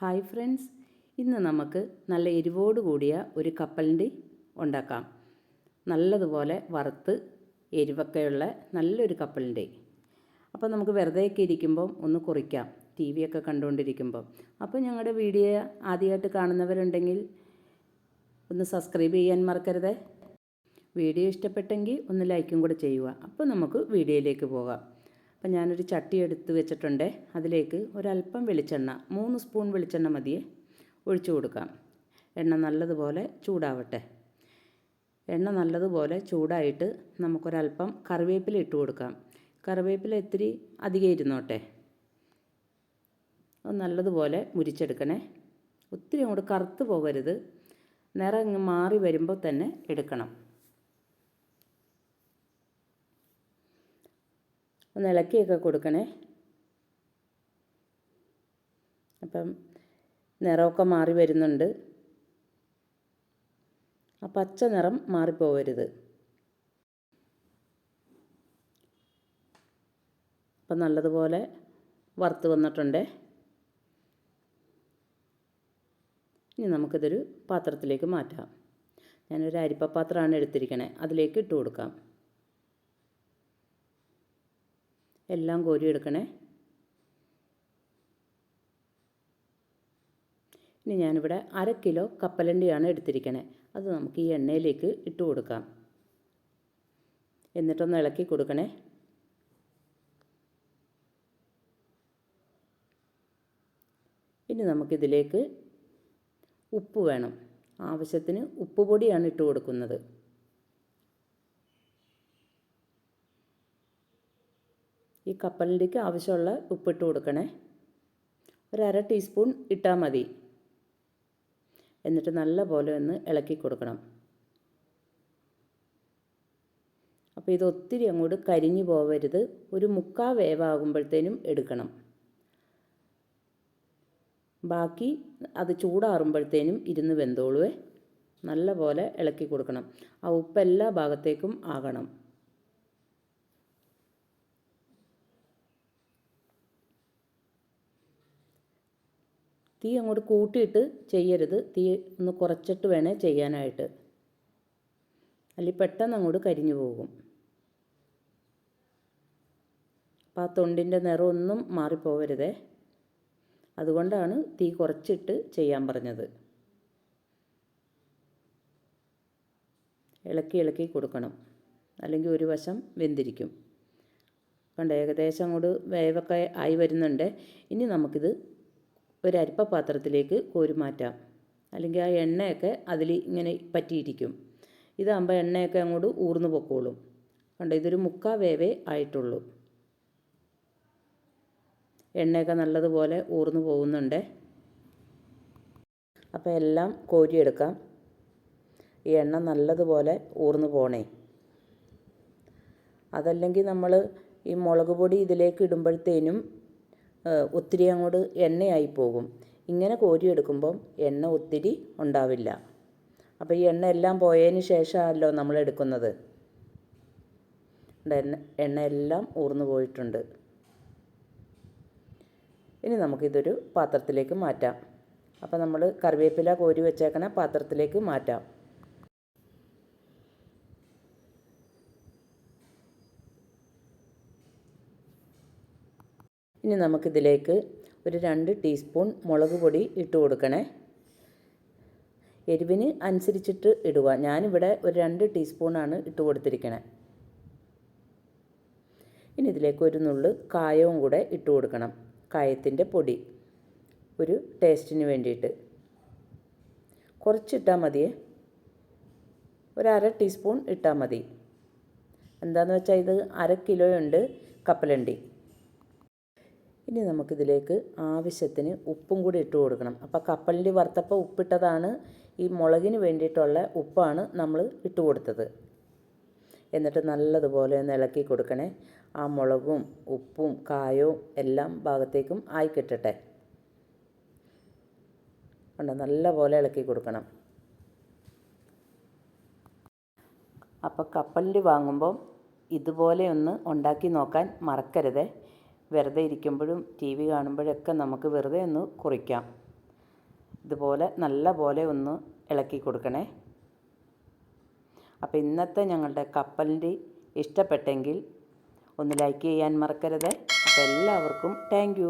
Hi friends. ഇന്ന് നമുക്ക് നല്ല എരിവോട് കൂടിയ ഒരു കപ്പലിന്റെ ഉണ്ടാക്കാം. നല്ലതുപോലെ വറുത്ത് എരിവൊക്കെയുള്ള നല്ലൊരു കപ്പലിന്റെ. അപ്പോൾ നമുക്ക് വെറുതെയൊക്കെ ഇരിക്കുമ്പം ഒന്ന് കുറിക്കാം. ടി വി ഒക്കെ കണ്ടുകൊണ്ടിരിക്കുമ്പോൾ അപ്പോൾ ഞങ്ങളുടെ വീഡിയോ ആദ്യമായിട്ട് കാണുന്നവരുണ്ടെങ്കിൽ ഒന്ന് സബ്സ്ക്രൈബ് ചെയ്യാൻ മറക്കരുത്. വീഡിയോ ഇഷ്ടപ്പെട്ടെങ്കിൽ ഒന്ന് ലൈക്കും കൂടെ ചെയ്യുക. അപ്പോൾ നമുക്ക് വീഡിയോയിലേക്ക് പോകാം. അപ്പം ഞാനൊരു ചട്ടി എടുത്ത് വെച്ചിട്ടുണ്ട്. അതിലേക്ക് ഒരല്പം വെളിച്ചെണ്ണ മൂന്ന് സ്പൂൺ വെളിച്ചെണ്ണ മതിയെ ഒഴിച്ചു കൊടുക്കാം. എണ്ണ നല്ലതുപോലെ ചൂടാവട്ടെ. എണ്ണ നല്ലതുപോലെ ചൂടായിട്ട് നമുക്കൊരല്പം കറിവേപ്പില ഇട്ട് കൊടുക്കാം. കറിവേപ്പില ഇത്തിരി അധികം ഇരുന്നോട്ടെ. അത് നല്ലതുപോലെ മുരിച്ചെടുക്കണേ. ഒത്തിരി അങ്ങോട്ട് കറുത്ത് പോകരുത്. നിറം ഇങ്ങ് മാറി വരുമ്പോൾ തന്നെ എടുക്കണം. ഒന്ന് ഇളക്കിയൊക്കെ കൊടുക്കണേ. അപ്പം നിറമൊക്കെ മാറി വരുന്നുണ്ട്. ആ പച്ച നിറം മാറിപ്പോവരുത്. അപ്പം നല്ലതുപോലെ വറുത്ത് വന്നിട്ടുണ്ട്. ഇനി നമുക്കിതൊരു പാത്രത്തിലേക്ക് മാറ്റാം. ഞാനൊരു അരിപ്പ പാത്രമാണ് എടുത്തിരിക്കണേ. അതിലേക്ക് ഇട്ട് കൊടുക്കാം. എല്ലാം കോരിയെടുക്കണേ ഇനി ഞാനിവിടെ അര കിലോ കപ്പലണ്ടിയാണ് എടുത്തിരിക്കണേ. അത് നമുക്ക് ഈ എണ്ണയിലേക്ക് ഇട്ട് കൊടുക്കാം. എന്നിട്ടൊന്ന് ഇളക്കി കൊടുക്കണേ. ഇനി നമുക്കിതിലേക്ക് ഉപ്പ് വേണം. ആവശ്യത്തിന് ഉപ്പ് പൊടിയാണ് ഇട്ട് കൊടുക്കുന്നത്. ഈ കപ്പലിലേക്ക് ആവശ്യമുള്ള ഉപ്പിട്ട് കൊടുക്കണേ. ഒരു അര ടീസ്പൂൺ ഇട്ടാൽ മതി. എന്നിട്ട് നല്ല പോലെ ഒന്ന് ഇളക്കി കൊടുക്കണം. അപ്പോൾ ഇത് ഒത്തിരി അങ്ങോട്ട് കരിഞ്ഞു പോവരുത്. ഒരു മുക്കാ വേവാകുമ്പോഴത്തേനും എടുക്കണം. ബാക്കി അത് ചൂടാറുമ്പോഴത്തേനും ഇരുന്ന് വെന്തോളുവേ. നല്ല പോലെ ഇളക്കി കൊടുക്കണം. ആ ഉപ്പ് എല്ലാ ഭാഗത്തേക്കും ആകണം. തീ അങ്ങോട്ട് കൂട്ടിയിട്ട് ചെയ്യരുത്. തീ ഒന്ന് കുറച്ചിട്ട് വേണേ ചെയ്യാനായിട്ട്. അല്ലെങ്കിൽ പെട്ടെന്ന് അങ്ങോട്ട് കരിഞ്ഞു പോകും. അപ്പോൾ ആ തൊണ്ടിന്റെ നിറമൊന്നും മാറിപ്പോവരുതേ. അതുകൊണ്ടാണ് തീ കുറച്ചിട്ട് ചെയ്യാൻ പറഞ്ഞത്. ഇളക്കി ഇളക്കി കൊടുക്കണം. അല്ലെങ്കിൽ ഒരു വശം വെന്തിരിക്കും. കണ്ട് ഏകദേശം അങ്ങോട്ട് വേവൊക്കെ ആയി വരുന്നുണ്ട്. ഇനി നമുക്കിത് ഒരു അരിപ്പ പാത്രത്തിലേക്ക് കോരി മാറ്റാം. അല്ലെങ്കിൽ ആ എണ്ണയൊക്കെ അതിൽ ഇങ്ങനെ പറ്റിയിരിക്കും. ഇതാകുമ്പോൾ എണ്ണയൊക്കെ അങ്ങോട്ട് ഊർന്നു പൊക്കോളും. കണ്ടോ? ഇതൊരു മുക്കാ വേവേ ആയിട്ടുള്ളൂ. എണ്ണയൊക്കെ നല്ലതുപോലെ ഊർന്നു പോകുന്നുണ്ട്. അപ്പോൾ എല്ലാം കോരിയെടുക്കാം. ഈ എണ്ണ നല്ലതുപോലെ ഊർന്നു പോണേ. അതല്ലെങ്കിൽ നമ്മൾ ഈ മുളക് പൊടി ഇതിലേക്ക് ഇടുമ്പോഴത്തേനും ഒത്തിരി അങ്ങോട്ട് എണ്ണയായി പോകും ഇങ്ങനെ കോരിയെടുക്കുമ്പം എണ്ണ ഒത്തിരി ഉണ്ടാവില്ല. അപ്പോൾ ഈ എണ്ണ എല്ലാം പോയതിന് ശേഷമല്ലോ നമ്മൾ എടുക്കുന്നത്. എണ്ണ എണ്ണ എല്ലാം ഊർന്നു പോയിട്ടുണ്ട്. ഇനി നമുക്കിതൊരു പാത്രത്തിലേക്ക് മാറ്റാം. അപ്പോൾ നമ്മൾ കറിവേപ്പില കോരി വെച്ചേക്കണ പാത്രത്തിലേക്ക് മാറ്റാം. ഇനി നമുക്കിതിലേക്ക് ഒരു രണ്ട് ടീസ്പൂൺ മുളക് പൊടി ഇട്ട് കൊടുക്കണേ. എരിവിന് അനുസരിച്ചിട്ട് ഇടുക. ഞാനിവിടെ ഒരു രണ്ട് ടീസ്പൂണാണ് ഇട്ട് കൊടുത്തിരിക്കണേ. ഇനി ഇതിലേക്ക് ഒരു നുള്ള് കായവും കൂടെ ഇട്ട് കൊടുക്കണം. കായത്തിന്റെ പൊടി ഒരു ടേസ്റ്റിന് വേണ്ടിയിട്ട്. കുറച്ചിട്ടാൽ മതിയേ. ഒരര ടീസ്പൂൺ ഇട്ടാൽ മതി. എന്താണെന്ന് വെച്ചാൽ ഇത് അര കിലോയുണ്ട് കപ്പലണ്ടി. ഇനി നമുക്കിതിലേക്ക് ആവശ്യത്തിന് ഉപ്പും കൂടി ഇട്ട് കൊടുക്കണം. അപ്പോൾ കപ്പലിന്റെ വറുത്തപ്പോൾ ഉപ്പിട്ടതാണ് ഈ മുളകിന് വേണ്ടിയിട്ടുള്ള ഉപ്പാണ് നമ്മൾ ഇട്ട് കൊടുത്തത്. എന്നിട്ട് നല്ലതുപോലെ ഒന്ന് ഇളക്കി കൊടുക്കണേ. ആ മുളകും ഉപ്പും കായവും എല്ലാം ഭാഗത്തേക്കും ആയി കിട്ടട്ടെ. കണ്ടോ? നല്ലപോലെ ഇളക്കി കൊടുക്കണം. അപ്പോൾ കപ്പലിന്റെ വാങ്ങുമ്പം ഇതുപോലെ ഒന്ന് ഉണ്ടാക്കി നോക്കാൻ മറക്കരുതേ. വെറുതെ ഇരിക്കുമ്പോഴും ടി വി കാണുമ്പോഴൊക്കെ നമുക്ക് വെറുതെ ഒന്ന് കുറിക്കാം. ഇതുപോലെ നല്ല പോലെ ഒന്ന് ഇളക്കി കൊടുക്കണേ. അപ്പോൾ ഇന്നത്തെ ഞങ്ങളുടെ കപ്പലിന്റെ ഇഷ്ടപ്പെട്ടെങ്കിൽ ഒന്ന് ലൈക്ക് ചെയ്യാൻ മറക്കരുത്. അപ്പോൾ എല്ലാവർക്കും താങ്ക്